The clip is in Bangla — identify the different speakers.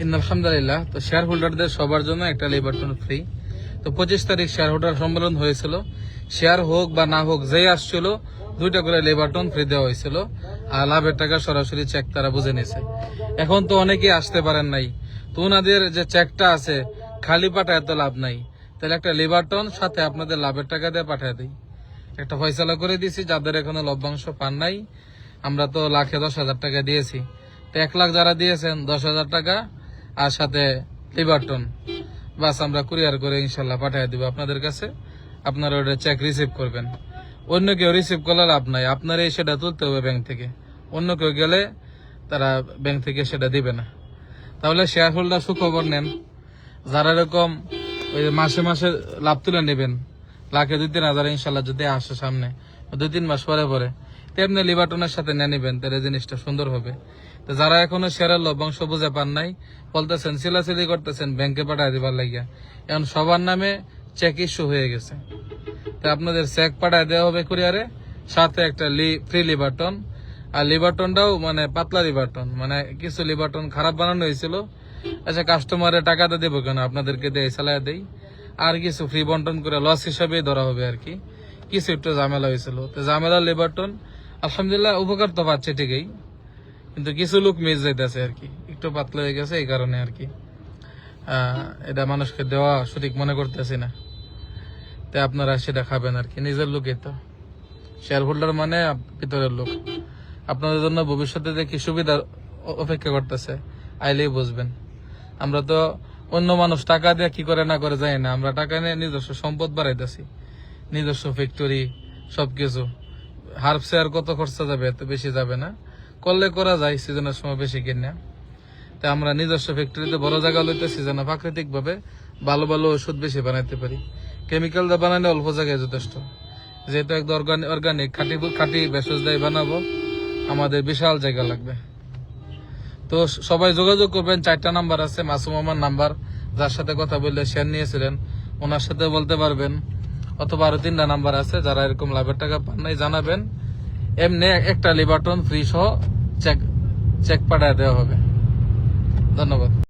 Speaker 1: আলহামদুলিল্লাহ, তো শেয়ার হোল্ডারদের সবার জন্য একটা লিবারটন ফ্রি তো পঁচিশ তারিখ শেয়ার হোল্ডার সম্মেলন হয়েছিল। শেয়ার হোক বা না হোক, যেই আসছিল, দুইটা করে লিবারটন ফ্রি দেওয়া হয়েছিল। আর লাভের টাকা সরাসরি চেক তারা বুঝে নিয়েছে। এখন তো অনেকেই আসতে পারেন নাই। তো ওনাদের যে চেকটা আছে, খালি পাঠায় এত লাভ নাই। তাহলে একটা লিবারটন সাথে আপনাদের লাভের টাকা দিয়ে পাঠিয়ে দিই। একটা ফয়সালা করে দিয়েছি, যাদের এখনও লভ্যাংশ পান নাই। আমরা তো লাখে দশ হাজার টাকা দিয়েছি। তো এক লাখ যারা দিয়েছেন, দশ হাজার টাকা। আর সাথে লিবারটন বাস আমরা কুরিয়ার করে ইনশাল্লাহ পাঠিয়ে দেবো আপনাদের কাছে। আপনারা ওটা চেক রিসিভ করবেন। অন্য কেউ রিসিভ করলে লাভ নাই। আপনারই সেটা তুলতে হবে ব্যাংক থেকে। অন্য কেউ গেলে তারা ব্যাংক থেকে সেটা দিবে না। তাহলে শেয়ার হোল্ডার সুখবর নেন। যারা এরকম ওই মাসে মাসে লাভ তুলে নেবেন, লাখে দুই তিন হাজার ইনশাল্লাহ যদি আসে সামনে, দুই তিন মাস পরে পরে। তেমনি লিবাটনের সাথে নিয়ে নেবেন, তাহলে জিনিসটা সুন্দর হবে। তো যারা এখনও শেয়ারের লভ্যাংশ বুঝে পান নাই, বলতেছেন, সিলাসিলি করতেছেন ব্যাংকে পাঠায় দিবার লাগিয়া। এখন সবার নামে চেক ইস্যু হয়ে গেছে। তো আপনাদের চেক পাঠায় দেওয়া হবে কুরিয়ারে সাথে একটা লি ফ্রি লিবার্টন আর লিবার্টনটাও মানে পাতলা লিবার্টন মানে কিছু লিবার্টন খারাপ বানানো হয়েছিল। আচ্ছা কাস্টমারের টাকাটা দেবো কেন? আপনাদেরকে দেয় চালায় দেই। আর কিছু ফ্রি বন্টন করে লস হিসাবে ধরা হবে আর কি। কিছু একটু ঝামেলা হয়েছিল। তো ঝামেলা লিবার্টন আলহামদুলিল্লাহ, উপকার তো পাচ্ছে ঠিকই। কিন্তু কিছু লোক মিস যাইতেছে আর কি। একটু পাতলা হয়ে গেছে এই কারণে আর কি। এটা মানুষকে দেওয়া সঠিক মনে করতেছি না। তাই আপনারা সেটা খাবেন আর কি, নিজের লোকই তো। শেয়ার হোল্ডার মানে ভিতরের লোক। আপনাদের জন্য ভবিষ্যতে যে কি সুবিধা অপেক্ষা করতেছে, আইলেই বুঝবেন। আমরা তো অন্য মানুষ, টাকা দিয়ে কি করে না করে যাই না। আমরা টাকা নিয়ে নিজস্ব সম্পদ বাড়াইতেছি। নিজস্ব ফ্যাক্টরি সবকিছু। হার্ব শেয়ার কত খরচা যাবে, এত বেশি যাবে না। করলে করা যায়, সিজনের সময় বেশি কিনে। তা আমরা নিজস্ব ফ্যাক্টরিতে বড় জায়গা লইতেছি যেন প্রাকৃতিক ভাবে ভালো ভালো ওষুধ বেশি বানাইতে পারি। কেমিক্যাল দিয়ে বানালে অল্প জায়গায় যথেষ্ট। যেহেতু একদম অর্গানিক খাঁটি খাঁটি ভেষজ দিয়ে বানাবো, আমাদের বিশাল জায়গা লাগবে। তো সবাই যোগাযোগ করবেন, চারটা নাম্বার আছে, মাসুম আমার নাম্বার যার সাথে কথা বললে শেয়ার নিয়েছিলেন, ওনার সাথে বলতে পারবেন। অথবা আরও তিনটা নাম্বার আছে, যারা এরকম লাভের টাকা পান নাই, জানাবেন। এমনি একটা লিবার্টন ফ্রি সহ চেক চেক পাঠায় দেওয়া হবে। ধন্যবাদ।